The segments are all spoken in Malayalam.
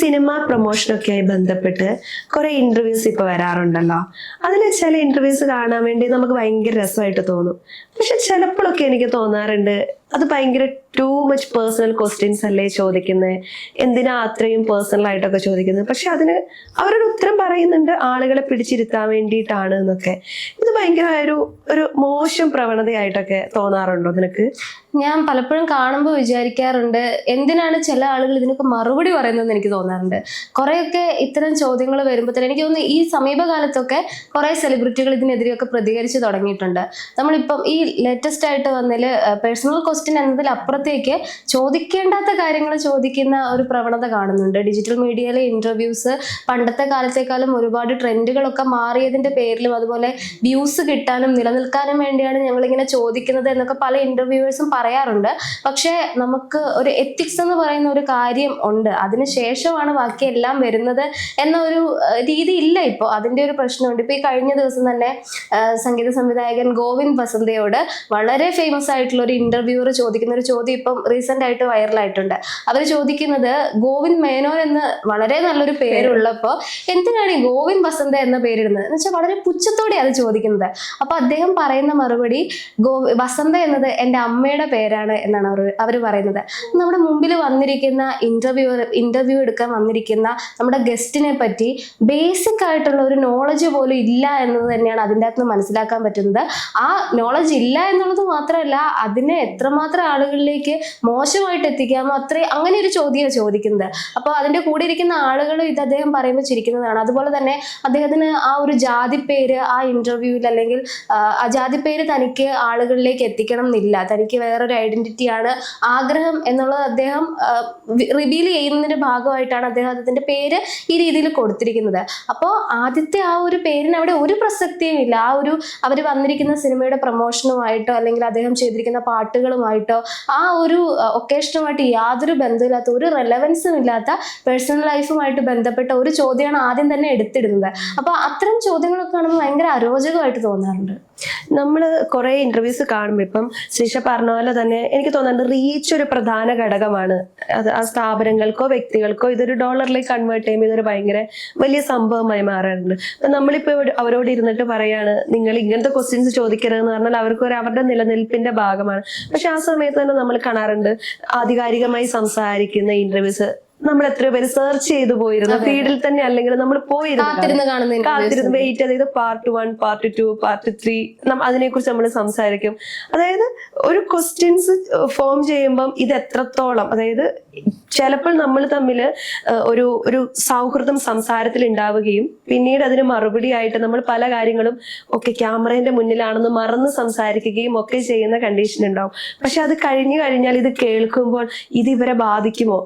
സിനിമ പ്രൊമോഷനൊക്കെ ആയി ബന്ധപ്പെട്ട് കുറെ ഇന്റർവ്യൂസ് ഇപ്പൊ വരാറുണ്ടല്ലോ. അതിൽ ചില ഇന്റർവ്യൂസ് കാണാൻ വേണ്ടി നമുക്ക് ഭയങ്കര രസമായിട്ട് തോന്നും. പക്ഷെ ചിലപ്പോഴൊക്കെ എനിക്ക് തോന്നാറുണ്ട് അത് ഭയങ്കര ടു മച്ച് പേഴ്സണൽ ക്വസ്റ്റ്യൻസ് അല്ലേ ചോദിക്കുന്നത് എന്തിനാ അത്രയും പേഴ്സണൽ ആയിട്ടൊക്കെ ചോദിക്കുന്നത് പക്ഷെ അതിന് അവരുടെ ഉത്തരം പറയുന്നുണ്ട് ആളുകളെ പിടിച്ചിരുത്താൻ വേണ്ടിയിട്ടാണ് എന്നൊക്കെ. ഇത് ഭയങ്കര ഒരു ഒരു മോശം പ്രവണതയായിട്ടൊക്കെ തോന്നാറുണ്ടോ നിനക്ക്? ഞാൻ പലപ്പോഴും കാണുമ്പോൾ വിചാരിക്കാറുണ്ട് എന്തിനാണ് ചില ആളുകൾ ഇതിനൊക്കെ മറുപടി പറയുന്നതെന്ന് എനിക്ക് തോന്നാറുണ്ട്. കുറേയൊക്കെ ഇത്തരം ചോദ്യങ്ങൾ വരുമ്പോൾ തന്നെ എനിക്ക് തോന്നുന്നു ഈ സമീപകാലത്തൊക്കെ കുറേ സെലിബ്രിറ്റികൾ ഇതിനെതിരെയൊക്കെ പ്രതികരിച്ച് തുടങ്ങിയിട്ടുണ്ട്. നമ്മളിപ്പം ഈ ലേറ്റസ്റ്റ് ആയിട്ട് വന്നതിൽ പേഴ്സണൽ ക്വസ്റ്റ്യൻ എന്നതിലപ്പുറത്തേക്ക് ചോദിക്കേണ്ടാത്ത കാര്യങ്ങൾ ചോദിക്കുന്ന ഒരു പ്രവണത കാണുന്നുണ്ട്. ഡിജിറ്റൽ മീഡിയയിലെ ഇന്റർവ്യൂസ് പണ്ടത്തെ കാലത്തേക്കാളും ഒരുപാട് ട്രെൻഡുകളൊക്കെ മാറിയതിന്റെ പേരിലും അതുപോലെ വ്യൂസ് കിട്ടാനും നിലനിൽക്കാനും വേണ്ടിയാണ് ഞങ്ങളിങ്ങനെ ചോദിക്കുന്നത് എന്നൊക്കെ പല ഇന്റർവ്യൂവേഴ്സും പറയാറുണ്ട്. പക്ഷേ നമുക്ക് ഒരു എത്തിക്സ് എന്ന് പറയുന്ന ഒരു കാര്യം ഉണ്ട്. അതിന് ശേഷമാണ് ബാക്കി വരുന്നത് എന്ന ഒരു രീതി ഇല്ല ഇപ്പോൾ അതിന്റെ ഒരു പ്രശ്നമുണ്ട്. ഇപ്പോൾ ഈ കഴിഞ്ഞ ദിവസം തന്നെ സംഗീത സംവിധായകൻ ഗോവിന്ദ് വസന്തയോട് വളരെ ഫേമസ് ആയിട്ടുള്ള ഒരു ഇന്റർവ്യൂവർ ചോദിക്കുന്ന ഒരു ചോദ്യം ഇപ്പം റീസെന്റ് ആയിട്ട് വൈറലായിട്ടുണ്ട് അവർ ചോദിക്കുന്നത് ഗോവിന്ദ് മേനോൻ എന്ന് വളരെ നല്ലൊരു പേരുള്ളപ്പോ എന്തിനാണ് ഈ ഗോവിന്ദ് വസന്ത എന്ന പേരിടുന്നത്? എന്ന് വെച്ചാൽ വളരെ പുച്ഛത്തോടെ അത് ചോദിക്കുന്നത്. അപ്പൊ അദ്ദേഹം പറയുന്ന മറുപടി ഗോ വസന്ത എന്നത് എന്റെ അമ്മയുടെ പേരാണ് എന്നാണ് അവർ അവർ പറയുന്നത്. നമ്മുടെ മുമ്പിൽ വന്നിരിക്കുന്ന ഇന്റർവ്യൂ ഇന്റർവ്യൂ എടുക്കാൻ വന്നിരിക്കുന്ന നമ്മുടെ ഗസ്റ്റിനെ പറ്റി ബേസിക് ആയിട്ടുള്ള ഒരു നോളജ് പോലും ഇല്ല എന്നത് തന്നെയാണ് അതിന്റെ അകത്ത് മനസ്സിലാക്കാൻ പറ്റുന്നത്. ആ നോളജ് ഇല്ല എന്നുള്ളത് മാത്രമല്ല അതിനെ എത്രമാത്രം ആളുകളിലേക്ക് മോശമായിട്ട് എത്തിക്കാമോ? അത്രയും അങ്ങനെ ഒരു ചോദ്യമാണ് ചോദിക്കുന്നത്. അപ്പോൾ അതിന്റെ കൂടെ ഇരിക്കുന്ന ആളുകൾ ഇത് അദ്ദേഹം പറയുമ്പോൾ ചിരിക്കുന്നതാണ്. അതുപോലെ തന്നെ അദ്ദേഹത്തിന് ആ ഒരു ജാതി പേര് ആ ഇന്റർവ്യൂവിൽ അല്ലെങ്കിൽ ആ, ജാതി പേര് തനിക്ക് ആളുകളിലേക്ക് എത്തിക്കണം എന്നില്ല. തനിക്ക് വേറൊരു ഐഡന്റിറ്റിയാണ് ആഗ്രഹം എന്നുള്ളത് അദ്ദേഹം റിവീൽ ചെയ്യുന്നതിന്റെ ഭാഗമായിട്ടാണ് അദ്ദേഹം അദ്ദേഹത്തിന്റെ പേര് ഈ രീതിയിൽ കൊടുത്തിരിക്കുന്നത്. അപ്പോൾ ആദ്യത്തെ ആ ഒരു പേരിന് അവിടെ ഒരു പ്രസക്തിയും ഇല്ല. ആ ഒരു അവർ വന്നിരിക്കുന്ന സിനിമയുടെ പ്രൊമോഷനുമായിട്ടോ അല്ലെങ്കിൽ അദ്ദേഹം ചെയ്തിരിക്കുന്ന പാട്ടുകളുമായിട്ടോ ആ ഒരു ഒക്കേഷനുമായിട്ട് യാതൊരു ബന്ധമില്ലാത്ത ഒരു റെലവൻസും ഇല്ലാത്ത പേഴ്സണൽ ലൈഫുമായിട്ട് ബന്ധപ്പെട്ട ഒരു ചോദ്യമാണ് ആദ്യം തന്നെ എടുത്തിടുന്നത്. അപ്പൊ അത്തരം ചോദ്യങ്ങളൊക്കെ കാണുമ്പോൾ ഭയങ്കര അരോചകമായിട്ട് തോന്നാറുണ്ട്. നമ്മൾ കുറേ ഇന്റർവ്യൂസ് കാണുമ്പോൾ ഇപ്പം ശ്രീഷ പറഞ്ഞ പോലെ തന്നെ എനിക്ക് തോന്നുന്നുണ്ട് റീച്ച് ഒരു പ്രധാന ഘടകമാണ്. അത് ആ സ്ഥാപനങ്ങൾക്കോ വ്യക്തികൾക്കോ ഇതൊരു ഡോളറിലേക്ക് കൺവേർട്ട് ചെയ്യുമ്പോൾ ഇതൊരു ഭയങ്കര വലിയ സംഭവമായി മാറാറുണ്ട്. അപ്പൊ നമ്മളിപ്പോൾ അവരോട് ഇരുന്നിട്ട് പറയാണ് നിങ്ങൾ ഇങ്ങനത്തെ ക്വസ്റ്റ്യൻസ് ചോദിക്കരുതെന്ന് പറഞ്ഞാൽ അവർക്ക് ഒരു അവരുടെ നിലനിൽപ്പിന്റെ ഭാഗമാണ്. പക്ഷെ ആ സമയത്ത് തന്നെ നമ്മൾ കാണാറുണ്ട് ആധികാരികമായി സംസാരിക്കുന്ന ഇന്റർവ്യൂസ് നമ്മൾ എത്ര പേര് സെർച്ച് ചെയ്തു പോയിരുന്നു. ഫീൽഡിൽ തന്നെ അല്ലെങ്കിൽ നമ്മൾ പോയിരുന്നു. കാത്തിരുന്ന് വെയിറ്റ് അതായത് part one part two part three അതിനെ കുറിച്ച് നമ്മൾ സംസാരിക്കും. അതായത് ഒരു ക്വസ്റ്റ്യൻസ് ഫോം ചെയ്യുമ്പം ഇത് എത്രത്തോളം അതായത് ചിലപ്പോൾ നമ്മൾ തമ്മിൽ ഒരു ഒരു സൗഹൃദം സംസാരത്തിൽ ഉണ്ടാവുകയും പിന്നീട് അതിന് മറുപടി ആയിട്ട് നമ്മൾ പല കാര്യങ്ങളും ഒക്കെ ക്യാമറേന്റെ മുന്നിലാണെന്ന് മറന്ന് സംസാരിക്കുകയും ഒക്കെ ചെയ്യുന്ന കണ്ടീഷൻ ഉണ്ടാവും. പക്ഷെ അത് കഴിഞ്ഞു കഴിഞ്ഞാൽ ഇത് കേൾക്കുമ്പോൾ ഇത് ഇവരെ ബാധിക്കുമോ.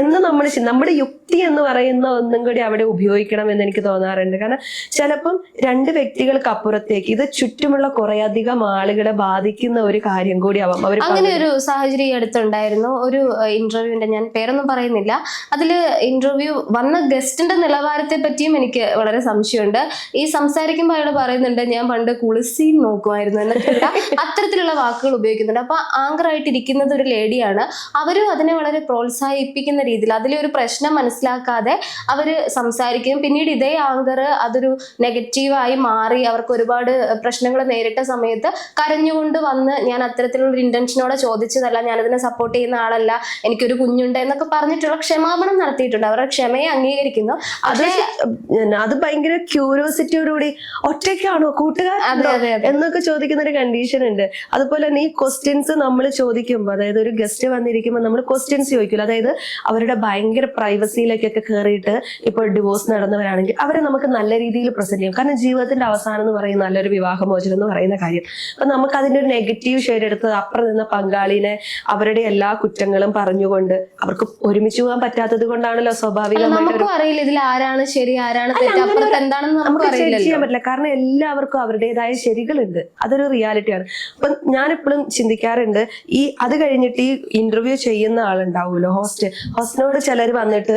എന്ന് നമ്മൾ നമ്മുടെ യുക്തി എന്ന് പറയുന്ന ഒന്നും കൂടി അവിടെ ഉപയോഗിക്കണം എന്ന് എനിക്ക് തോന്നാറുണ്ട്. കാരണം ചിലപ്പം രണ്ട് വ്യക്തികൾക്ക് അപ്പുറത്തേക്ക് ഇത് ചുറ്റുമുള്ള കുറേയധികം ആളുകളെ ബാധിക്കുന്ന ഒരു കാര്യം കൂടി ആവാം. അവർ അങ്ങനെ ഒരു സാഹചര്യം എടുത്തുണ്ടായിരുന്നു. അടുത്തുണ്ടായിരുന്നു ഒരു ഇന്റർവ്യൂവിന്റെ ഞാൻ പേരൊന്നും പറയുന്നില്ല. അതിൽ ഇന്റർവ്യൂ വന്ന ഗസ്റ്റിന്റെ നിലവാരത്തെ പറ്റിയും എനിക്ക് വളരെ സംശയമുണ്ട്. ഈ സംസാരിക്കുമ്പോൾ അയാൾ പറയുന്നുണ്ട് ഞാൻ പണ്ട് കുളിസി നോക്കുമായിരുന്നു എന്നൊക്കെയുള്ള അത്തരത്തിലുള്ള വാക്കുകൾ ഉപയോഗിക്കുന്നുണ്ട്. അപ്പൊ ഇരിക്കുന്നത് ഒരു ലേഡിയാണ് അവരും അതിനെ വളരെ പ്രോത്സാഹിപ്പിക്കുന്ന രീതിയിൽ അതിലെ ഒരു പ്രശ്നം മനസ്സിലാക്കാതെ അവർ സംസാരിക്കും പിന്നീട് ഇതേ ആങ്കർ അതൊരു നെഗറ്റീവായി മാറി അവർക്ക് ഒരുപാട് പ്രശ്നങ്ങൾ നേരിട്ട സമയത്ത് കരഞ്ഞുകൊണ്ട് വന്ന് ഞാൻ അത്തരത്തിലുള്ള ഒരു ഇന്റൻഷനോടെ ചോദിച്ചതല്ല ഞാനതിനെ സപ്പോർട്ട് ചെയ്യുന്ന ആളല്ല എനിക്കൊരു കുഞ്ഞുണ്ട് എന്നൊക്കെ പറഞ്ഞിട്ടുള്ള ക്ഷമാപണം നടത്തിയിട്ടുണ്ട്. അവരുടെ ക്ഷമയെ അംഗീകരിക്കുന്നു. അത് അത് ഭയങ്കര ക്യൂരിയോസിറ്റിയോടുകൂടി ഒറ്റയ്ക്കാണോ അതെ. എന്നൊക്കെ ചോദിക്കുന്ന ഒരു കണ്ടീഷൻ ഉണ്ട്. അതുപോലെ തന്നെ ഈ ക്വസ്റ്റ്യൻസ് നമ്മൾ ചോദിക്കുമ്പോൾ അതായത് ഒരു ഗസ്റ്റ് വന്നിരിക്കുമ്പോൾ നമ്മൾ ക്വസ്റ്റ്യൻസ് ചോദിക്കില്ല അതായത് അവരുടെ ഭയങ്കര പ്രൈവസിയിലേക്കൊക്കെ കയറിയിട്ട് ഇപ്പോൾ ഡിവോഴ്സ് നടന്നവരാണെങ്കിൽ അവരെ നമുക്ക് നല്ല രീതിയിൽ പ്രസന്റ് ചെയ്യാം. കാരണം ജീവിതത്തിന്റെ അവസാനം എന്ന് പറയുന്ന നല്ലൊരു വിവാഹമോചനം എന്ന് പറയുന്ന കാര്യം. അപ്പൊ നമുക്ക് അതിന്റെ ഒരു നെഗറ്റീവ് ഷെയ്ഡ് എടുത്ത് അപ്പുറം നിന്ന പങ്കാളിനെ അവരുടെ എല്ലാ കുറ്റങ്ങളും പറഞ്ഞുകൊണ്ട് അവർക്ക് ഒരുമിച്ച് പോകാൻ പറ്റാത്തത് കൊണ്ടാണല്ലോ സ്വാഭാവികമായിട്ട് അറിയില്ല ഇതിൽ ആരാണ് ശരി ആരാണ് എന്താണെന്ന് നമുക്ക് ചെയ്യാൻ പറ്റില്ല. കാരണം എല്ലാവർക്കും അവരുടേതായ ശരികളുണ്ട്. അതൊരു റിയാലിറ്റിയാണ് അപ്പൊ ഞാൻ എപ്പോഴും ചിന്തിക്കാറുണ്ട് ഈ അത് കഴിഞ്ഞിട്ട് ഈ ഇന്റർവ്യൂ ചെയ്യുന്ന ആളുണ്ടാവുമല്ലോ ഹോസ്റ്റ് ഹോസ്റ്റിനോട് ചിലർ വന്നിട്ട്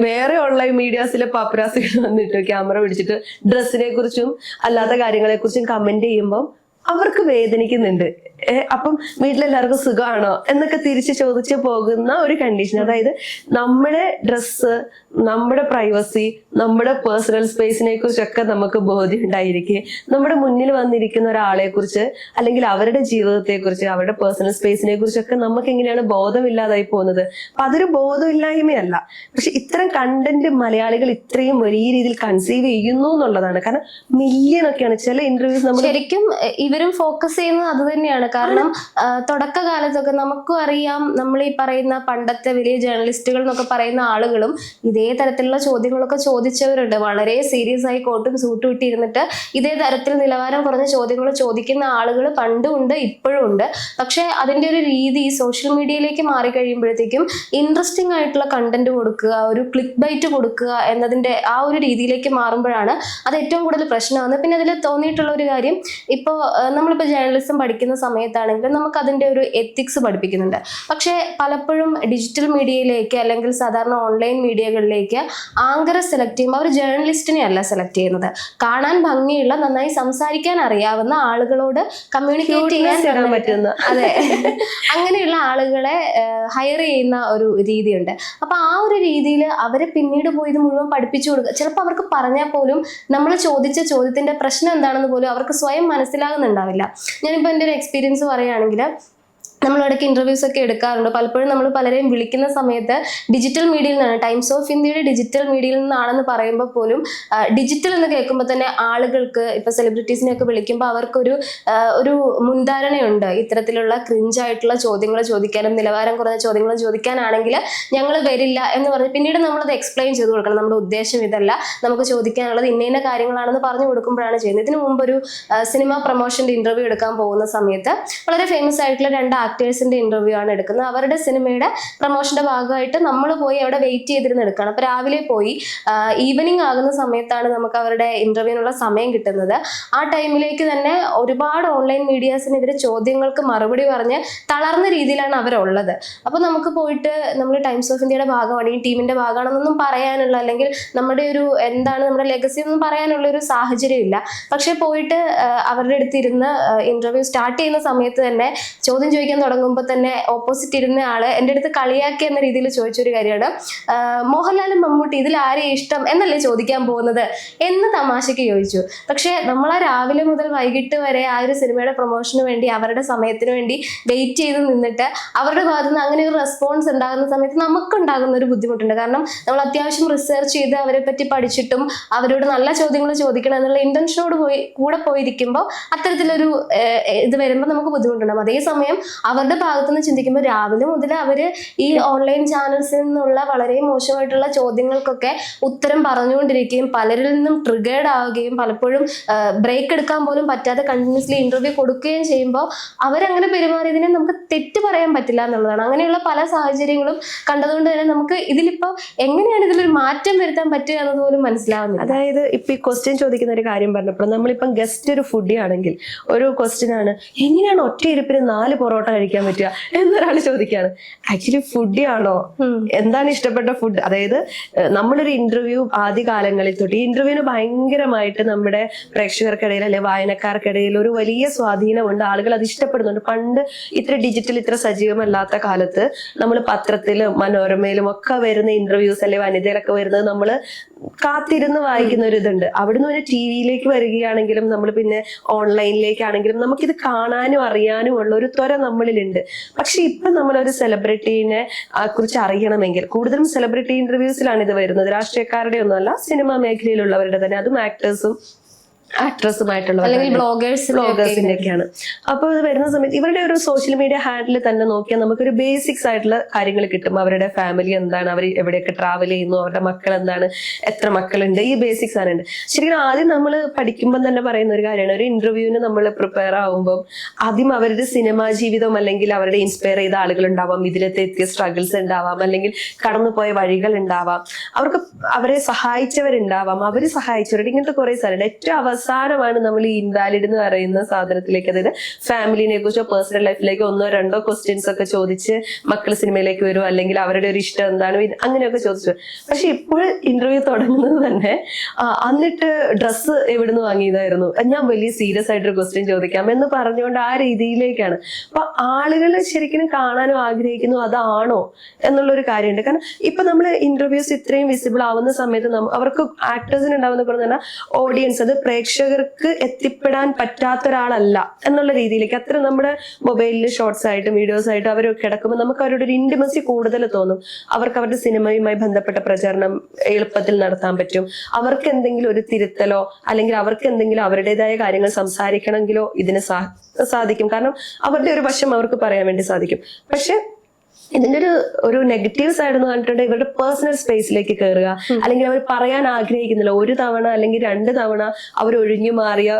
വേറെ ഓൺലൈൻ മീഡിയാസിലെ പാപ്പരാസികൾ വന്നിട്ട് ക്യാമറ പിടിച്ചിട്ട് ഡ്രസ്സിനെ കുറിച്ചും അല്ലാത്ത കാര്യങ്ങളെ കുറിച്ചും കമന്റ് ചെയ്യുമ്പോൾ അവർക്ക് വേദനിക്കുന്നുണ്ട്. അപ്പം വീട്ടിലെല്ലാവർക്കും സുഖമാണോ എന്നൊക്കെ തിരിച്ച് ചോദിച്ചു പോകുന്ന ഒരു കണ്ടീഷൻ അതായത് നമ്മുടെ ഡ്രസ്സ് നമ്മുടെ പ്രൈവസി നമ്മുടെ പേഴ്സണൽ സ്പേസിനെ കുറിച്ചൊക്കെ നമുക്ക് ബോധ്യം ഉണ്ടായിരിക്കെ. നമ്മുടെ മുന്നിൽ വന്നിരിക്കുന്ന ഒരാളെ കുറിച്ച് അല്ലെങ്കിൽ അവരുടെ ജീവിതത്തെ കുറിച്ച് അവരുടെ പേഴ്സണൽ സ്പേസിനെ കുറിച്ചൊക്കെ നമുക്ക് എങ്ങനെയാണ് ബോധമില്ലാതായി പോകുന്നത്? അപ്പൊ അതൊരു ബോധമില്ലായ്മയല്ല. പക്ഷെ ഇത്തരം കണ്ടന്റ് മലയാളികൾ ഇത്രയും വലിയ രീതിയിൽ കൺസീവ് ചെയ്യുന്നു എന്നുള്ളതാണ്. കാരണം മില്യൺ ഒക്കെയാണ്. ചില ഇന്റർവ്യൂസ് നമ്മൾ ശരിക്കും ഇവരും ഫോക്കസ് ചെയ്യുന്നത് അത് തന്നെയാണ്. കാരണം തുടക്ക തുടക്കകാലത്തൊക്കെ നമുക്കും അറിയാം നമ്മൾ ഈ പറയുന്ന പണ്ടത്തെ വലിയ ജേർണലിസ്റ്റുകൾ എന്നൊക്കെ പറയുന്ന ആളുകളും ഇതേ തരത്തിലുള്ള ചോദ്യങ്ങളൊക്കെ ചോദിച്ചവരുണ്ട്. വളരെ സീരിയസ് ആയി കോട്ടും സൂട്ടും ഇട്ടിരുന്നിട്ട് ഇതേ തരത്തിൽ നിലവാരം കുറഞ്ഞ ചോദ്യങ്ങൾ ചോദിക്കുന്ന ആളുകൾ പണ്ടും ഉണ്ട് ഇപ്പോഴും ഉണ്ട്. പക്ഷെ അതിന്റെ ഒരു രീതി സോഷ്യൽ മീഡിയയിലേക്ക് മാറി കഴിയുമ്പോഴത്തേക്കും ഇൻട്രസ്റ്റിംഗ് ആയിട്ടുള്ള കണ്ടന്റ് കൊടുക്കുക ഒരു ക്ലിക്ക് ബൈറ്റ് കൊടുക്കുക എന്നതിന്റെ ആ ഒരു രീതിയിലേക്ക് മാറുമ്പോഴാണ് അത് ഏറ്റവും കൂടുതൽ പ്രശ്നമാകുന്നത്. പിന്നെ അതിൽ തോന്നിയിട്ടുള്ള ഒരു കാര്യം ഇപ്പോൾ നമ്മളിപ്പോൾ ജേർണലിസം പഠിക്കുന്ന സമയത്താണെങ്കിൽ നമുക്ക് അതിന്റെ ഒരു എത്തിക്സ് പഠിപ്പിക്കുന്നുണ്ട്. പക്ഷേ പലപ്പോഴും ഡിജിറ്റൽ മീഡിയയിലേക്ക് അല്ലെങ്കിൽ സാധാരണ ഓൺലൈൻ മീഡിയകളിലേക്ക് ആങ്കറെ സെലക്ട് ചെയ്യുമ്പോൾ അവർ ജേർണലിസ്റ്റിനെ അല്ല സെലക്ട് ചെയ്യുന്നത്. കാണാൻ ഭംഗിയുള്ള നന്നായി സംസാരിക്കാൻ അറിയാവുന്ന ആളുകളോട് കമ്മ്യൂണിക്കേറ്റ് ചെയ്യാൻ പറ്റുന്നു പറ്റുന്ന. അതെ. അങ്ങനെയുള്ള ആളുകളെ ഹയർ ചെയ്യുന്ന ഒരു രീതിയുണ്ട്. അപ്പൊ ആ ഒരു രീതിയിൽ അവരെ പിന്നീട് പോയി ഇത് മുഴുവൻ പഠിപ്പിച്ചു കൊടുക്കുക ചിലപ്പോൾ അവർക്ക് പറഞ്ഞാൽ പോലും നമ്മൾ ചോദിച്ച ചോദ്യത്തിന്റെ പ്രശ്നം എന്താണെന്ന് പോലും അവർക്ക് സ്വയം മനസ്സിലാകുന്നുണ്ടാവില്ല. ഞാനിപ്പോൾ എന്റെ ഒരു എക്സ്പീരിയൻസ് പറയുകയാണെങ്കിൽ നമ്മൾ ഇടയ്ക്ക് ഇന്റർവ്യൂസ് ഒക്കെ എടുക്കാറുണ്ട്. പലപ്പോഴും നമ്മൾ പലരെയും വിളിക്കുന്ന സമയത്ത് ഡിജിറ്റൽ മീഡിയയിൽ നിന്നാണ് ടൈംസ് ഓഫ് ഇന്ത്യയുടെ ഡിജിറ്റൽ മീഡിയയിൽ നിന്നാണെന്ന് പറയുമ്പോൾ പോലും ഡിജിറ്റൽ എന്ന് കേൾക്കുമ്പോൾ തന്നെ ആളുകൾക്ക് ഇപ്പൊ സെലിബ്രിറ്റീസിനെയൊക്കെ വിളിക്കുമ്പോൾ അവർക്കൊരു ഒരു മുൻധാരണയുണ്ട്. ഇത്തരത്തിലുള്ള ക്രിഞ്ചായിട്ടുള്ള ചോദ്യങ്ങൾ ചോദിക്കാനും നിലവാരം കുറഞ്ഞ ചോദ്യങ്ങൾ ചോദിക്കാനാണെങ്കിൽ ഞങ്ങൾ വരില്ല എന്ന് പറഞ്ഞ് പിന്നീട് നമ്മളത് എക്സ്പ്ലെയിൻ ചെയ്ത് കൊടുക്കണം. നമ്മുടെ ഉദ്ദേശം ഇതല്ല. നമുക്ക് ചോദിക്കാനുള്ളത് ഇന്ന ഇന്ന കാര്യങ്ങളാണെന്ന് പറഞ്ഞു കൊടുക്കുമ്പോഴാണ് ചെയ്യുന്നത്. ഇതിനു മുമ്പ് ഒരു സിനിമ പ്രൊമോഷന്റെ ഇന്റർവ്യൂ എടുക്കാൻ പോകുന്ന സമയത്ത് വളരെ ഫേമസ് ആയിട്ടുള്ള രണ്ട് ആക്ടേഴ്സിന്റെ ഇന്റർവ്യൂ ആണ് എടുക്കുന്നത്. അവരുടെ സിനിമയുടെ പ്രൊമോഷന്റെ ഭാഗമായിട്ട് നമ്മൾ പോയി അവിടെ വെയിറ്റ് ചെയ്തിരുന്ന് എടുക്കണം അപ്പൊ രാവിലെ പോയി ഈവനിങ് ആകുന്ന സമയത്താണ് നമുക്ക് അവരുടെ ഇന്റർവ്യൂവിനുള്ള സമയം കിട്ടുന്നത്. ആ ടൈമിലേക്ക് തന്നെ ഒരുപാട് ഓൺലൈൻ മീഡിയാസിനെതിരെ ചോദ്യങ്ങൾക്ക് മറുപടി പറഞ്ഞ് തളർന്ന രീതിയിലാണ് അവരുള്ളത്. അപ്പൊ നമുക്ക് പോയിട്ട് നമ്മൾ ടൈംസ് ഓഫ് ഇന്ത്യയുടെ ഭാഗമാണ് ഈ ടീമിന്റെ ഭാഗമാണെന്നൊന്നും പറയാനുള്ള അല്ലെങ്കിൽ നമ്മുടെ ഒരു എന്താണ് നമ്മുടെ ലെഗസി ഒന്നും പറയാനുള്ള ഒരു സാഹചര്യം ഇല്ല പക്ഷെ പോയിട്ട് അവരുടെ അടുത്തിരുന്ന് ഇന്റർവ്യൂ സ്റ്റാർട്ട് ചെയ്യുന്ന സമയത്ത് തന്നെ ചോദ്യം ചോദിക്കാൻ തുടങ്ങുമ്പോൾ തന്നെ ഓപ്പോസിറ്റ് ഇരുന്ന ആൾ എന്റെ അടുത്ത് കളിയാക്കി എന്ന രീതിയിൽ ചോദിച്ചൊരു കാര്യമാണ്. മോഹൻലാലും മമ്മൂട്ടി ഇതിൽ ആരെയും ഇഷ്ടം എന്നല്ലേ ചോദിക്കാൻ പോകുന്നത്? എന്ന് തമാശയ്ക്ക് ചോദിച്ചു. പക്ഷേ നമ്മൾ ആ രാവിലെ മുതൽ വൈകിട്ട് വരെ ആ ഒരു സിനിമയുടെ പ്രൊമോഷന് വേണ്ടി അവരുടെ സമയത്തിന് വേണ്ടി വെയിറ്റ് ചെയ്ത് നിന്നിട്ട് അവരുടെ ഭാഗത്തു നിന്ന് അങ്ങനെ ഒരു റെസ്പോൺസ് ഉണ്ടാകുന്ന സമയത്ത് നമുക്കുണ്ടാകുന്ന ഒരു ബുദ്ധിമുട്ടുണ്ട്. കാരണം നമ്മൾ അത്യാവശ്യം റിസർച്ച് ചെയ്ത് അവരെ പറ്റി പഠിച്ചിട്ടും അവരോട് നല്ല ചോദ്യങ്ങൾ ചോദിക്കണം എന്നുള്ള ഇന്റൻഷനോട് പോയി കൂടെ പോയിരിക്കുമ്പോൾ അത്തരത്തിലൊരു ഇത് വരുമ്പോൾ നമുക്ക് ബുദ്ധിമുട്ടുണ്ടാകും. അതേസമയം അവരുടെ ഭാഗത്തുനിന്ന് ചിന്തിക്കുമ്പോൾ രാവിലെ മുതൽ അവർ ഈ ഓൺലൈൻ ചാനൽസിൽ നിന്നുള്ള വളരെ മോശമായിട്ടുള്ള ചോദ്യങ്ങൾക്കൊക്കെ ഉത്തരം പറഞ്ഞുകൊണ്ടിരിക്കുകയും പലരിൽ നിന്നും ട്രിഗേർഡ് ആവുകയും പലപ്പോഴും ബ്രേക്ക് എടുക്കാൻ പോലും പറ്റാതെ കണ്ടിന്യൂസ്ലി ഇന്റർവ്യൂ കൊടുക്കുകയും ചെയ്യുമ്പോൾ അവരങ്ങനെ പെരുമാറിയതിനെ നമുക്ക് തെറ്റ് പറയാൻ പറ്റില്ല എന്നുള്ളതാണ്. അങ്ങനെയുള്ള പല സാഹചര്യങ്ങളും കണ്ടതുകൊണ്ട് തന്നെ നമുക്ക് ഇതിലിപ്പോ എങ്ങനെയാണ് ഇതിലൊരു മാറ്റം വരുത്താൻ പറ്റുക എന്നത് പോലും മനസ്സിലാവുന്നത് അതായത് ഇപ്പൊ ഈ ക്വസ്റ്റ്യൻ ചോദിക്കുന്ന ഒരു കാര്യം പറഞ്ഞപ്പോൾ നമ്മളിപ്പം ഗസ്റ്റ് ഒരു ഫുഡി ആണെങ്കിൽ ഒരു ക്വസ്റ്റ്യൻ ആണ് എങ്ങനെയാണ് ഒറ്റ ഇരിപ്പിന് നാല് പൊറോട്ട കഴിക്കാൻ പറ്റുക എന്നൊരാൾ ചോദിക്കുകയാണ്. ആക്ച്വലി ഫുഡി ആണോ? എന്താണ് ഇഷ്ടപ്പെട്ട ഫുഡ് അതായത് നമ്മളൊരു ഇന്റർവ്യൂ ആദ്യ കാലങ്ങളിൽ തൊട്ട് ഈ ഇന്റർവ്യൂവിന് ഭയങ്കരമായിട്ട് നമ്മുടെ പ്രേക്ഷകർക്കിടയിൽ അല്ലെ വായനക്കാർക്കിടയിൽ ഒരു വലിയ സ്വാധീനമുണ്ട് ആളുകൾ അത് ഇഷ്ടപ്പെടുന്നുണ്ട്. പണ്ട് ഇത്ര ഡിജിറ്റൽ ഇത്ര സജീവമല്ലാത്ത കാലത്ത് നമ്മൾ പത്രത്തിലും മനോരമയിലും ഒക്കെ വരുന്ന ഇന്റർവ്യൂസ് അല്ലെ വനിതയിലൊക്കെ വരുന്നത് നമ്മൾ കാത്തിരുന്ന് വായിക്കുന്ന ഒരു ഇതുണ്ട്. അവിടുന്ന് പിന്നെ ടി വിയിലേക്ക് വരികയാണെങ്കിലും നമ്മൾ പിന്നെ ഓൺലൈനിലേക്കാണെങ്കിലും നമുക്കിത് കാണാനും അറിയാനും ഉള്ള ഒരു ത്വര നമ്മളിലുണ്ട് പക്ഷെ ഇപ്പൊ നമ്മളൊരു സെലിബ്രിറ്റീനെ കുറിച്ച് അറിയണമെങ്കിൽ കൂടുതലും സെലിബ്രിറ്റി ഇന്റർവ്യൂസിലാണ് ഇത് വരുന്നത്. രാഷ്ട്രീയക്കാരുടെ ഒന്നുമല്ല സിനിമാ മേഖലയിലുള്ളവരുടെ തന്നെ. അതും ആക്ടേഴ്സും ആക്ട്രസുമായിട്ടുള്ളവർ അല്ലെങ്കിൽ ബ്ലോഗേഴ്സ് ബ്ലോഗേഴ്സിന്റെ ഒക്കെയാണ്. അപ്പോൾ ഇത് വരുന്ന സമയത്ത് ഇവരുടെ ഒരു സോഷ്യൽ മീഡിയ ഹാൻഡിൽ തന്നെ നോക്കിയാൽ നമുക്കൊരു ബേസിക്സ് ആയിട്ടുള്ള കാര്യങ്ങൾ കിട്ടും. അവരുടെ ഫാമിലി എന്താണ് അവർ എവിടെയൊക്കെ ട്രാവൽ ചെയ്യുന്നു അവരുടെ മക്കൾ എന്താണ് എത്ര മക്കളുണ്ട് ഈ ബേസിക്സ് ആണ്. ഉണ്ട് ശരിക്കും ആദ്യം നമ്മൾ പഠിക്കുമ്പോൾ തന്നെ പറയുന്ന ഒരു കാര്യമാണ്. ഒരു ഇന്റർവ്യൂവിന് നമ്മൾ പ്രിപ്പയർ ആവുമ്പോൾ ആദ്യം അവരുടെ സിനിമാ ജീവിതം അല്ലെങ്കിൽ അവരുടെ ഇൻസ്പയർ ചെയ്ത ആളുകൾ ഉണ്ടാവാം ഇതിലത്തെ എത്തിയ സ്ട്രഗിൾസ് ഉണ്ടാവാം. അല്ലെങ്കിൽ കടന്നുപോയ വഴികൾ ഉണ്ടാവാം. അവർക്ക് അവരെ സഹായിച്ചവരുണ്ടാവാം. അവർ സഹായിച്ചവരുടെ ഇങ്ങനത്തെ കുറെ സ്ഥലമുണ്ട്. ഏറ്റവും അവസാനം അവസാനമാണ് നമ്മൾ ഈ ഇൻവാലിഡ് എന്ന് പറയുന്ന സാധനത്തിലേക്ക് അതായത് ഫാമിലിനെ കുറിച്ചോ പേഴ്സണൽ ലൈഫിലേക്കോ ഒന്നോ രണ്ടോ ക്വസ്റ്റ്യൻസ് ഒക്കെ ചോദിച്ച് മക്കൾ സിനിമയിലേക്ക് വരും അല്ലെങ്കിൽ അവരുടെ ഒരു ഇഷ്ടം എന്താണ് അങ്ങനെയൊക്കെ ചോദിച്ചു. പക്ഷെ ഇപ്പോൾ ഇന്റർവ്യൂ തുടങ്ങുന്നത് തന്നെ എന്നിട്ട് ഡ്രസ്സ് എവിടുന്ന് വാങ്ങിയതായിരുന്നു? ഞാൻ വലിയ സീരിയസ് ആയിട്ടൊരു ക്വസ്റ്റ്യൻ ചോദിക്കാം എന്ന് പറഞ്ഞുകൊണ്ട് ആ രീതിയിലേക്കാണ്. അപ്പൊ ആളുകൾ ശരിക്കും കാണാനും ആഗ്രഹിക്കുന്നു അതാണോ എന്നുള്ള ഒരു കാര്യമുണ്ട്. കാരണം ഇപ്പൊ നമ്മൾ ഇന്റർവ്യൂസ് ഇത്രയും വിസിബിൾ ആവുന്ന സമയത്ത് അവർക്ക് ആക്ടേഴ്സിന് ഉണ്ടാവുന്ന തന്നെ ഓഡിയൻസ് അത് പ്രേക്ഷകർക്ക് എത്തിപ്പെടാൻ പറ്റാത്ത ഒരാളല്ല എന്നുള്ള രീതിയിലേക്ക് അത്ര നമ്മുടെ മൊബൈലിൽ ഷോർട്സ് ആയിട്ടും വീഡിയോസ് ആയിട്ടും അവർ കിടക്കുമ്പോൾ നമുക്ക് അവരുടെ ഒരു ഇന്റിമസി കൂടുതൽ തോന്നും. അവർക്ക് അവരുടെ സിനിമയുമായി ബന്ധപ്പെട്ട പ്രചരണം എളുപ്പത്തിൽ നടത്താൻ പറ്റും. അവർക്ക് എന്തെങ്കിലും ഒരു തിരുത്തലോ അല്ലെങ്കിൽ അവർക്ക് എന്തെങ്കിലും അവരുടേതായ കാര്യങ്ങൾ സംസാരിക്കണമെങ്കിലോ ഇതിന് സാധിക്കും. കാരണം അവരുടെ ഒരു വശം അവർക്ക് പറയാൻ വേണ്ടി സാധിക്കും. പക്ഷെ ഇതിന്റെ ഒരു ഒരു നെഗറ്റീവ് സൈഡ് എന്ന് പറഞ്ഞിട്ടുണ്ടെങ്കിൽ ഇവരുടെ പേഴ്സണൽ സ്പേസിലേക്ക് കയറുക അല്ലെങ്കിൽ അവർ പറയാൻ ആഗ്രഹിക്കുന്നില്ല. ഒരു തവണ അല്ലെങ്കിൽ രണ്ട് തവണ അവർ ഒഴിഞ്ഞു മാറിയ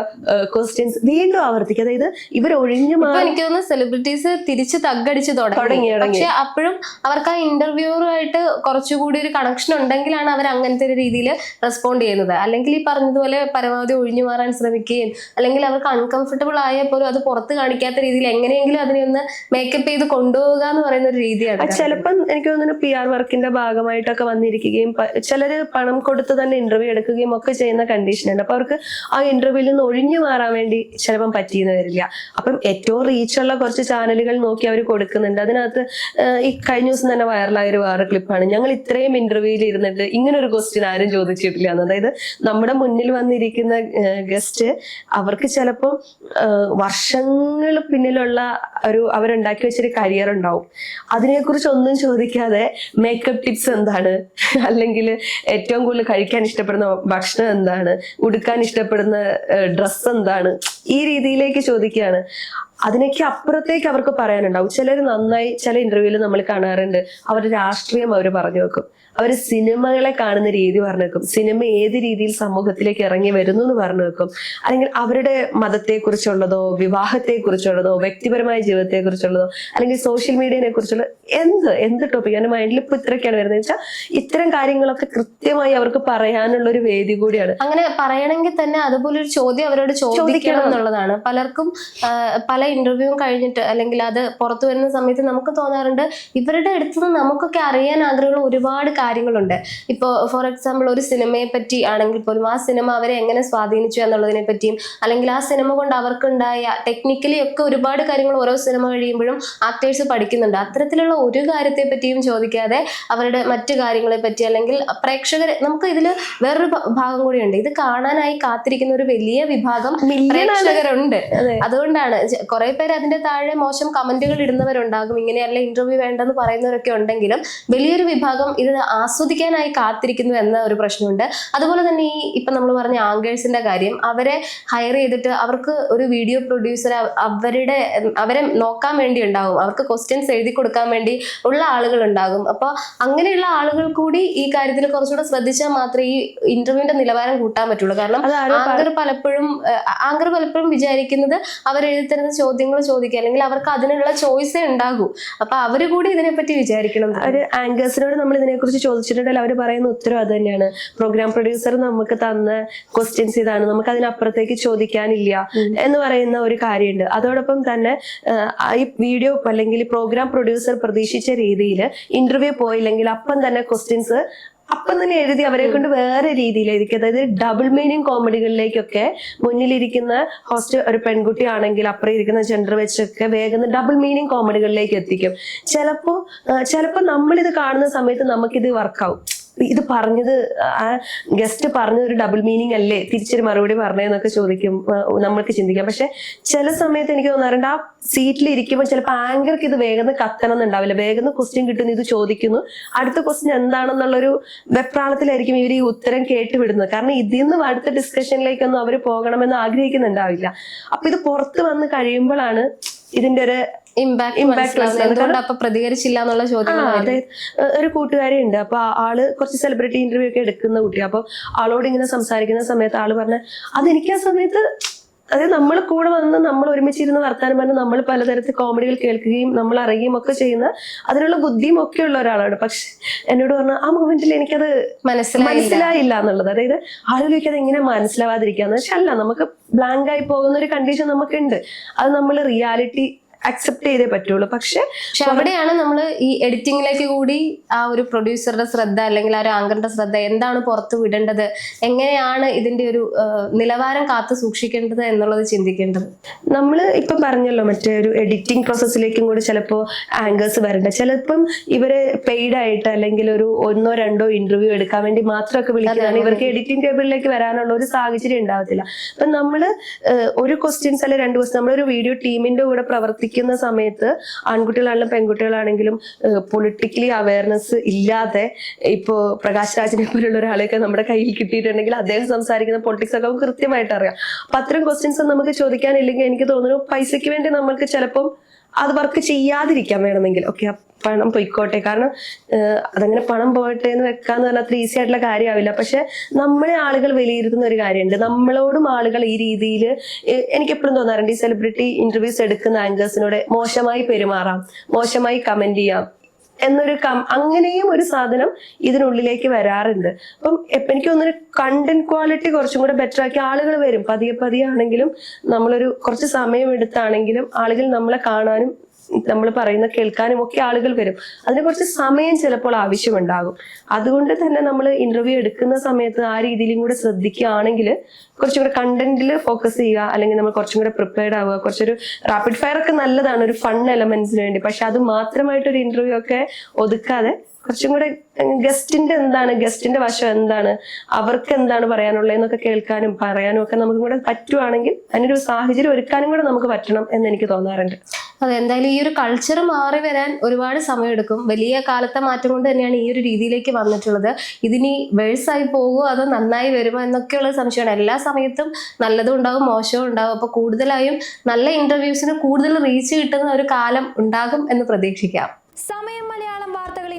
ക്വസ്റ്റ്യൻസ് വീണ്ടും ആവർത്തിക്കുക. അതായത് ഇവർ ഒഴിഞ്ഞു മാറി എനിക്ക് തോന്നുന്നു സെലിബ്രിറ്റീസ് തിരിച്ച് തగ్గടിച്ച് തുടങ്ങി. പക്ഷെ അപ്പോഴും അവർക്ക് ആ ഇന്റർവ്യൂറുമായിട്ട് കുറച്ചുകൂടി ഒരു കണക്ഷൻ ഉണ്ടെങ്കിലാണ് അവർ അങ്ങനത്തെ ഒരു രീതിയിൽ റെസ്പോണ്ട് ചെയ്യുന്നത്. അല്ലെങ്കിൽ ഈ പറഞ്ഞതുപോലെ പരമാവധി ഒഴിഞ്ഞു മാറാൻ ശ്രമിക്കുകയും അല്ലെങ്കിൽ അവർക്ക് അൺകംഫർട്ടബിൾ ആയ പോലും അത് പുറത്ത് കാണിക്കാത്ത രീതിയിൽ എങ്ങനെയെങ്കിലും അതിനെ ഒന്ന് മേക്കപ്പ് ചെയ്ത് കൊണ്ടുപോകുക എന്ന് പറയുന്ന ഒരു രീതിയാണ് ചിലപ്പം എനിക്ക് തോന്നുന്നു പി ആർ വർക്കിന്റെ ഭാഗമായിട്ടൊക്കെ വന്നിരിക്കുകയും ചിലര് പണം കൊടുത്ത് തന്നെ ഇന്റർവ്യൂ എടുക്കുകയും ഒക്കെ ചെയ്യുന്ന കണ്ടീഷൻ ഉണ്ട്. അപ്പൊ അവർക്ക് ആ ഇന്റർവ്യൂവിൽ നിന്ന് ഒഴിഞ്ഞു മാറാൻ വേണ്ടി ചിലപ്പം പറ്റിയെന്ന് വരില്ല. അപ്പം ഏറ്റവും റീച്ചുള്ള കുറച്ച് ചാനലുകൾ നോക്കി അവർ കൊടുക്കുന്നുണ്ട്. അതിനകത്ത് ഈ കഴിഞ്ഞ ദിവസം തന്നെ വൈറലായ ഒരു വേറെ ക്ലിപ്പാണ് ഞങ്ങൾ ഇത്രയും ഇന്റർവ്യൂവിൽ ഇരുന്നിട്ട് ഇങ്ങനെ ഒരു ക്വസ്റ്റ്യൻ ആരും ചോദിച്ചിട്ടില്ല എന്ന്. അതായത് നമ്മുടെ മുന്നിൽ വന്നിരിക്കുന്ന ഗസ്റ്റ് അവർക്ക് ചിലപ്പോൾ വർഷങ്ങൾ പിന്നിലുള്ള ഒരു അവരുണ്ടാക്കി വെച്ചൊരു കരിയർ ഉണ്ടാവും. അതിനെക്കുറിച്ച് ഒന്നും ചോദിക്കാതെ മേക്കപ്പ് ടിപ്സ് എന്താണ്? അല്ലെങ്കിൽ ഏറ്റവും കൂടുതൽ കഴിക്കാൻ ഇഷ്ടപ്പെടുന്ന ഭക്ഷണം എന്താണ്? ഉടുക്കാൻ ഇഷ്ടപ്പെടുന്ന ഡ്രസ്സ് എന്താണ്? ഈ രീതിയിലേക്ക് ചോദിക്കുകയാണ്. അതിനൊക്കെ അപ്പുറത്തേക്ക് അവർക്ക് പറയാനുണ്ടാവും. ചിലർ നന്നായി ചില ഇന്റർവ്യൂവിൽ നമ്മൾ കാണാറുണ്ട്. അവരുടെ രാഷ്ട്രീയം അവർ പറഞ്ഞു വെക്കും. അവർ സിനിമകളെ കാണുന്ന രീതി പറഞ്ഞു വെക്കും. സിനിമ ഏത് രീതിയിൽ സമൂഹത്തിലേക്ക് ഇറങ്ങി വരുന്നു എന്ന് പറഞ്ഞു വെക്കും. അല്ലെങ്കിൽ അവരുടെ മതത്തെക്കുറിച്ചുള്ളതോ വിവാഹത്തെക്കുറിച്ചുള്ളതോ വ്യക്തിപരമായ ജീവിതത്തെക്കുറിച്ചുള്ളതോ അല്ലെങ്കിൽ സോഷ്യൽ മീഡിയനെ കുറിച്ചുള്ള എന്ത് എന്ത് ടോപ്പിക് എന്റെ മൈൻഡിൽ ഇപ്പൊ ഇത്രയൊക്കെയാണ് വരുന്നത്. വെച്ചാൽ ഇത്തരം കാര്യങ്ങളൊക്കെ കൃത്യമായി അവർക്ക് പറയാനുള്ള ഒരു വേദി കൂടിയാണ്. അങ്ങനെ പറയണമെങ്കിൽ തന്നെ അതുപോലെ ഒരു ചോദ്യം അവരോട് ചോദിക്കണം. എന്നുള്ളതാണ്. പലർക്കും പല ഇന്റർവ്യൂവും കഴിഞ്ഞിട്ട് അല്ലെങ്കിൽ അത് പുറത്തു വരുന്ന സമയത്ത് നമുക്ക് തോന്നാറുണ്ട് ഇവരുടെ അടുത്ത് നിന്ന് നമുക്കൊക്കെ അറിയാൻ ആഗ്രഹമുള്ള ഒരുപാട് കാര്യങ്ങളുണ്ട്. ഇപ്പോൾ ഫോർ എക്സാമ്പിൾ ഒരു സിനിമയെ പറ്റി ആണെങ്കിൽ പോലും ആ സിനിമ അവരെ എങ്ങനെ സ്വാധീനിച്ചു എന്നുള്ളതിനെ പറ്റിയും അല്ലെങ്കിൽ ആ സിനിമ കൊണ്ട് അവർക്കുണ്ടായ ടെക്നിക്കലി ഒക്കെ ഒരുപാട് കാര്യങ്ങൾ ഓരോ സിനിമ കഴിയുമ്പോഴും ആക്ടേഴ്സ് പഠിക്കുന്നുണ്ട്. അത്തരത്തിലുള്ള ഒരു കാര്യത്തെ പറ്റിയും ചോദിക്കാതെ അവരുടെ മറ്റു കാര്യങ്ങളെ പറ്റി അല്ലെങ്കിൽ പ്രേക്ഷകർ നമുക്ക് ഇതിൽ വേറൊരു ഭാഗം കൂടിയുണ്ട്. ഇത് കാണാനായി കാത്തിരിക്കുന്ന ഒരു വലിയ വിഭാഗം പ്രേക്ഷകരുണ്ട്. അതുകൊണ്ടാണ് കുറെ പേര് അതിന്റെ താഴെ മോശം കമന്റുകൾ ഇടുന്നവരുണ്ടാകും. ഇങ്ങനെയല്ല ഇന്റർവ്യൂ വേണ്ടെന്ന് പറയുന്നവരൊക്കെ ഉണ്ടെങ്കിലും വലിയൊരു വിഭാഗം ഇത് ആസ്വദിക്കാനായി കാത്തിരിക്കുന്നു എന്ന ഒരു പ്രശ്നമുണ്ട്. അതുപോലെ തന്നെ ഈ ഇപ്പൊ നമ്മൾ പറഞ്ഞ ആങ്കേഴ്സിന്റെ കാര്യം അവരെ ഹയർ ചെയ്തിട്ട് അവർക്ക് ഒരു വീഡിയോ പ്രൊഡ്യൂസർ അവരുടെ അവരെ നോക്കാൻ വേണ്ടി ഉണ്ടാകും അവർക്ക് ക്വസ്റ്റ്യൻസ് എഴുതി കൊടുക്കാൻ വേണ്ടി ഉള്ള ആളുകൾ ഉണ്ടാകും. അപ്പോൾ അങ്ങനെയുള്ള ആളുകൾ കൂടി ഈ കാര്യത്തിൽ കുറച്ചുകൂടെ ശ്രദ്ധിച്ചാൽ മാത്രമേ ഈ ഇന്റർവ്യൂവിന്റെ നിലവാരം കൂട്ടാൻ പറ്റുള്ളൂ. കാരണം ആങ്കർ പലപ്പോഴും ആങ്കർ പലപ്പോഴും വിചാരിക്കുന്നത് അവരെഴുതി തരുന്ന ചോദ്യങ്ങൾ ചോദിക്കുക. അല്ലെങ്കിൽ അവർക്ക് അതിനുള്ള ചോയ്സേ ഉണ്ടാകൂ. അപ്പൊ അവർ കൂടി ഇതിനെപ്പറ്റി വിചാരിക്കണം. ഒരു ആങ്കേഴ്സിനോട് നമ്മൾ ഇതിനെക്കുറിച്ച് ചോദിച്ചിട്ടുണ്ടെങ്കിൽ അവർ പറയുന്ന ഉത്തരം അത് തന്നെയാണ്. പ്രോഗ്രാം പ്രൊഡ്യൂസർ നമുക്ക് തന്ന ക്വസ്റ്റ്യൻസ് ഇതാണ്. നമുക്ക് അതിനപ്പുറത്തേക്ക് ചോദിക്കാനില്ല എന്ന് പറയുന്ന ഒരു കാര്യമുണ്ട്. അതോടൊപ്പം തന്നെ ഈ വീഡിയോ അല്ലെങ്കിൽ പ്രോഗ്രാം പ്രൊഡ്യൂസർ പ്രതീക്ഷിച്ച രീതിയിൽ ഇന്റർവ്യൂ പോയില്ലെങ്കിൽ അപ്പം തന്നെ ക്വസ്റ്റ്യൻസ് അപ്പം തന്നെ എഴുതി അവരെ കൊണ്ട് വേറെ രീതിയിലായിരിക്കും അതായത് ഡബിൾ മീനിങ് കോമഡികളിലേക്കൊക്കെ മുന്നിലിരിക്കുന്ന ഹോസ്റ്റ് ഒരു പെൺകുട്ടി ആണെങ്കിൽ അപ്പുറം ഇരിക്കുന്ന ജെൻഡർ വെച്ചൊക്കെ വേഗം ഡബിൾ മീനിങ് കോമഡികളിലേക്ക് എത്തിക്കും. ചിലപ്പോ ചിലപ്പോ നമ്മളിത് കാണുന്ന സമയത്ത് നമുക്കിത് വർക്കാവും ഇത് പറഞ്ഞത് ആ ഗസ്റ്റ് പറഞ്ഞത് ഒരു ഡബിൾ മീനിങ് അല്ലേ? തിരിച്ചൊരു മറുപടി പറഞ്ഞതെന്നൊക്കെ ചോദിക്കും നമ്മൾക്ക് ചിന്തിക്കാം. പക്ഷെ ചില സമയത്ത് എനിക്ക് തോന്നാറുണ്ട് ആ സീറ്റിൽ ഇരിക്കുമ്പോൾ ചിലപ്പോൾ ആങ്കർക്ക് ഇത് വേഗം കത്തണം എന്നുണ്ടാവില്ല. വേഗം ക്വസ്റ്റ്യൻ കിട്ടുന്നു ഇത് ചോദിക്കുന്നു. അടുത്ത ക്വസ്റ്റ്യൻ എന്താണെന്നുള്ളൊരു വെപ്രാളത്തിലായിരിക്കും ഇവർ ഈ ഉത്തരം കേട്ട് വിടുന്നത്. കാരണം ഇതിൽ നിന്നും അടുത്ത ഡിസ്കഷനിലേക്കൊന്നും അവർ പോകണമെന്ന് ആഗ്രഹിക്കുന്നുണ്ടാവില്ല. അപ്പൊ ഇത് പുറത്ത് വന്ന് കഴിയുമ്പോഴാണ് ഇതിന്റെ ഒരു ഇമ്പാക്ട് പ്രതികരിച്ചില്ല എന്നുള്ള അതെ. ഒരു കൂട്ടുകാരി ഉണ്ട് അപ്പൊ ആൾ കുറച്ച് സെലിബ്രിറ്റി ഇന്റർവ്യൂ ഒക്കെ എടുക്കുന്ന കുട്ടി. അപ്പൊ ആളോട് ഇങ്ങനെ സംസാരിക്കുന്ന സമയത്ത് ആൾ പറഞ്ഞ അതെനിക്ക് ആ സമയത്ത് അതായത് നമ്മൾ കൂടെ വന്ന് നമ്മൾ ഒരുമിച്ചിരുന്ന് വർത്താനം പറഞ്ഞ് നമ്മൾ പലതരത്തിൽ കോമഡികൾ കേൾക്കുകയും നമ്മൾ അറിയുകയും ഒക്കെ ചെയ്യുന്ന അതിനുള്ള ബുദ്ധിയും ഒക്കെ ഉള്ള ഒരാളാണ്. പക്ഷെ എന്നോട് പറഞ്ഞ ആ മൊമെന്റിൽ എനിക്കത് മനസ്സിലായില്ല. എന്നുള്ളത്. അതായത് ആളുകൾക്ക് അത് എങ്ങനെ മനസ്സിലാവാതിരിക്കാന്ന് വെച്ചാൽ അല്ല നമുക്ക് ബ്ലാങ്ക് ആയി പോകുന്ന ഒരു കണ്ടീഷൻ നമുക്കുണ്ട്. അത് നമ്മൾ റിയാലിറ്റി അക്സെപ്റ്റ് ചെയ്തേ പറ്റുള്ളൂ. പക്ഷെ പക്ഷെ അവിടെയാണ് നമ്മൾ ഈ എഡിറ്റിംഗിലേക്ക് കൂടി ആ ഒരു പ്രൊഡ്യൂസറുടെ ശ്രദ്ധ അല്ലെങ്കിൽ ആ ഒരു ആങ്കറിന്റെ ശ്രദ്ധ എന്താണ് പുറത്ത് വിടേണ്ടത്? എങ്ങനെയാണ് ഇതിന്റെ ഒരു നിലവാരം കാത്തു സൂക്ഷിക്കേണ്ടത് എന്നുള്ളത് ചിന്തിക്കേണ്ടത്? നമ്മൾ ഇപ്പം പറഞ്ഞല്ലോ മറ്റേ ഒരു എഡിറ്റിംഗ് പ്രോസസ്സിലേക്കും കൂടി ചിലപ്പോൾ ആങ്കേഴ്സ് വരണ്ട. ചിലപ്പം ഇവരെ പെയ്ഡ് ആയിട്ട് അല്ലെങ്കിൽ ഒരു ഒന്നോ രണ്ടോ ഇന്റർവ്യൂ എടുക്കാൻ വേണ്ടി മാത്രമൊക്കെ വിളിക്കുന്നതാണ്. ഇവർക്ക് എഡിറ്റിംഗ് ടേബിളിലേക്ക് വരാനുള്ള ഒരു സാഹചര്യം ഉണ്ടാവത്തില്ല. അപ്പം നമ്മൾ ഒരു ക്വസ്റ്റ്യൻസ് അല്ലെങ്കിൽ രണ്ട് ക്വസ്റ്റ്യൻ നമ്മളൊരു വീഡിയോ ടീമിന്റെ കൂടെ പ്രവർത്തിക്കുന്ന സമയത്ത് ആൺകുട്ടികളാണെങ്കിലും പെൺകുട്ടികളാണെങ്കിലും പൊളിറ്റിക്കലി അവയർനെസ് ഇല്ലാതെ ഇപ്പോൾ പ്രകാശ് രാജിനെ പോലുള്ള ഒരാളെയൊക്കെ നമ്മുടെ കയ്യിൽ കിട്ടിയിട്ടുണ്ടെങ്കിൽ അദ്ദേഹം സംസാരിക്കുന്ന പൊളിറ്റിക്സ് ഒക്കെ കൃത്യമായിട്ട് അറിയാം. അപ്പൊ അത്തരം ക്വസ്റ്റ്യൻസ് നമുക്ക് ചോദിക്കാനില്ലെങ്കിൽ എനിക്ക് തോന്നുന്നു പൈസയ്ക്ക് വേണ്ടി നമ്മൾക്ക് ചിലപ്പം അത് വർക്ക് ചെയ്യാതിരിക്കാൻ വേണമെങ്കിൽ. ഓക്കെ പണം പൊയ്ക്കോട്ടെ. കാരണം അതങ്ങനെ പണം പോകട്ടെ എന്ന് വെക്കാന്ന് പറഞ്ഞാൽ അത്ര ഈസി ആയിട്ടുള്ള കാര്യമാവില്ല. പക്ഷെ നമ്മളെ ആളുകൾ വിലയിരുത്തുന്ന ഒരു കാര്യമുണ്ട്. നമ്മളോടും ആളുകൾ ഈ രീതിയിൽ എനിക്ക് എപ്പോഴും തോന്നാറുണ്ട് ഈ സെലിബ്രിറ്റി ഇന്റർവ്യൂസ് എടുക്കുന്ന ആങ്കേഴ്സിനോട് മോശമായി പെരുമാറാം. മോശമായി കമന്റ് ചെയ്യാം. എന്നൊരു കം അങ്ങനെയും ഒരു സാധനം ഇതിനുള്ളിലേക്ക് വരാറുണ്ട്. അപ്പം എനിക്ക് തോന്നുന്നു കണ്ടന്റ് ക്വാളിറ്റി കുറച്ചും കൂടെ ബെറ്റർ ആക്കി ആളുകൾ വരും. പതിയെ പതിയെ ആണെങ്കിലും നമ്മളൊരു കുറച്ച് സമയം എടുത്താണെങ്കിലും ആളുകൾ നമ്മളെ കാണാനും നമ്മൾ പറയുന്ന കേൾക്കാനും ഒക്കെ ആളുകൾ വരും. അതിന് കുറച്ച് സമയം ചിലപ്പോൾ ആവശ്യമുണ്ടാകും. അതുകൊണ്ട് തന്നെ നമ്മൾ ഇന്റർവ്യൂ എടുക്കുന്ന സമയത്ത് ആ രീതിയിലും കൂടെ ശ്രദ്ധിക്കുകയാണെങ്കിൽ കുറച്ചും കൂടെ കണ്ടന്റിൽ ഫോക്കസ് ചെയ്യുക അല്ലെങ്കിൽ നമ്മൾ കുറച്ചും കൂടെ പ്രിപ്പയർഡ് ആവുക. കുറച്ചൊരു റാപ്പിഡ് ഫയർ ഒക്കെ നല്ലതാണ് ഒരു ഫൺ എലമെന്റ്സിന് വേണ്ടി. പക്ഷെ അത് മാത്രമായിട്ട് ഒരു ഇന്റർവ്യൂ ഒക്കെ ഒതുക്കാതെ കുറച്ചും കൂടെ ഗസ്റ്റിന്റെ എന്താണ് ഗസ്റ്റിന്റെ വശം എന്താണ് അവർക്ക് എന്താണ് പറയാനുള്ളതെന്നൊക്കെ കേൾക്കാനും പറയാനും ഒക്കെ നമുക്ക് കൂടെ പറ്റുവാണെങ്കിൽ അതിനൊരു സാഹചര്യം ഒരുക്കാനും കൂടെ നമുക്ക് പറ്റണം എന്ന് എനിക്ക് തോന്നാറുണ്ട്. അതെ എന്തായാലും ഈ ഒരു കൾച്ചർ മാറി വരാൻ ഒരുപാട് സമയമെടുക്കും. വലിയ കാലത്തെ മാറ്റം കൊണ്ട് തന്നെയാണ് ഈ ഒരു രീതിയിലേക്ക് വന്നിട്ടുള്ളത്. ഇതിനി വേഴ്സായി പോകുമോ അതോ നന്നായി വരുമോ എന്നൊക്കെയുള്ള സംശയമാണ്. എല്ലാ സമയത്തും നല്ലതും ഉണ്ടാവും മോശവും ഉണ്ടാവും. അപ്പൊ കൂടുതലായും നല്ല ഇന്റർവ്യൂസിന് കൂടുതൽ റീച്ച് കിട്ടുന്ന ഒരു കാലം ഉണ്ടാകും എന്ന് പ്രതീക്ഷിക്കാം. സമയം മലയാളം